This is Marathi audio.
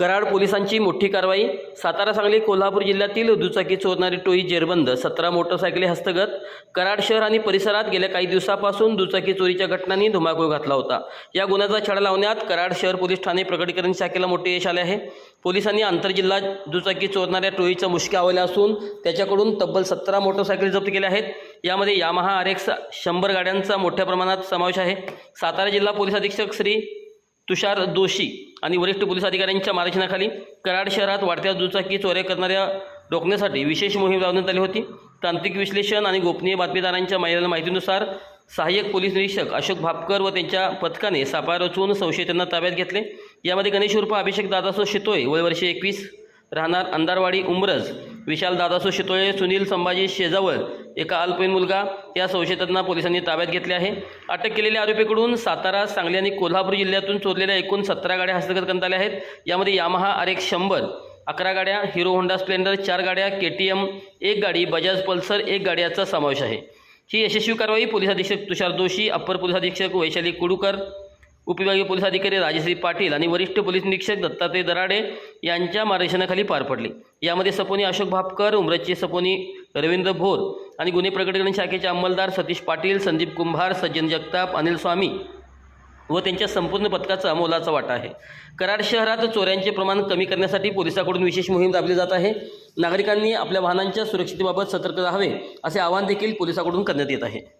कराड पोलिसांची मोठी कारवाई. सातारा सांगली कोल्हापूर जिल्ह्यातील दुचाकी चोरणारी टोळी जेरबंद. सतरा मोटरसायकली हस्तगत. कराड शहर आणि परिसरात गेल्या काही दिवसापासून दुचाकी चोरीच्या घटनांनी धुमाकूळ घातला होता. या गुन्ह्याचा छडा लावण्यात कराड शहर पोलीस ठाणे प्रकटीकरण शाखेला मोठे यश आले आहे. पोलिसांनी आंतरजिल्हा दुचाकी चोरणाऱ्या टोळीचा मुश्क्या आवल्या असून त्याच्याकडून तब्बल सतरा मोटरसायकली जप्त केल्या आहेत. यामध्ये यामाहा आर एक्स शंभर गाड्यांचा मोठ्या प्रमाणात समावेश आहे. सातारा जिल्हा पोलीस अधीक्षक श्री तुषार दोशी आणि वरिष्ठ पोलीस अधिकाऱ्यांच्या मार्गदर्शनाखाली कराड शहरात वाढत्या दुचाकी चोऱ्या करणाऱ्या रोखण्यासाठी विशेष मोहीम राबवण्यात आली होती. तांत्रिक विश्लेषण आणि गोपनीय बातमीदारांच्या महिला माहितीनुसार सहाय्यक पोलीस निरीक्षक अशोक भापकर व त्यांच्या पथकाने सापळा रचून संशयितांना ताब्यात घेतले. यामध्ये गणेश उर्फ अभिषेक दादासो शितोळे वय वर्षे एकवीस राहणार अंधारवाडी उमरज विशाल दादासो शितोळे सुनील संभाजी शेजावळ एका अल्पवयीन मुलगा या संशयितांना पोलिसांनी ताब्यात घेतले आहे. अटक केलेल्या आरोपीकडून सातारा सांगली आणि कोल्हापूर जिल्ह्यातून चोरलेल्या एकूण सतरा गाड्या हस्तगत करण्यात आल्या आहेत. यामध्ये यामाहा आर एक शंभर अकरा गाड्या हिरो होंडा स्प्लेंडर चार गाड्या के टी एम एक गाडी बजाज पल्सर एक गाडी याचा समावेश आहे. ही यशस्वी कारवाई पोलीस अधीक्षक तुषार दोषी अप्पर पोलीस अधीक्षक वैशाली कुडूकर उपविभागीय पोलीस अधिकारी राजश्री पाटील आणि वरिष्ठ पोलीस निरीक्षक दत्तात्रय दराडे यांच्या मार्गदर्शनाखाली पार पडली. यामध्ये सपोनी अशोक भापकर उमरजचे सपोनी रवींद्र भोर आणि गुन्हे प्रकटीकरण शाखेचे अंमलदार सतीश पाटील संदीप कुंभार सज्जन जगताप अनिल स्वामी व त्यांच्या संपूर्ण पथकाचा मोलाचा वाटा आहे. कराड शहरात चोऱ्यांचे प्रमाण कमी करण्यासाठी पोलिसांकडून विशेष मोहीम दाबली जात आहे. नागरिकांनी आपल्या वाहनांच्या सुरक्षितेबाबत सतर्क राहावे असे आवाहन देखील पोलिसांकडून करण्यात येत आहे.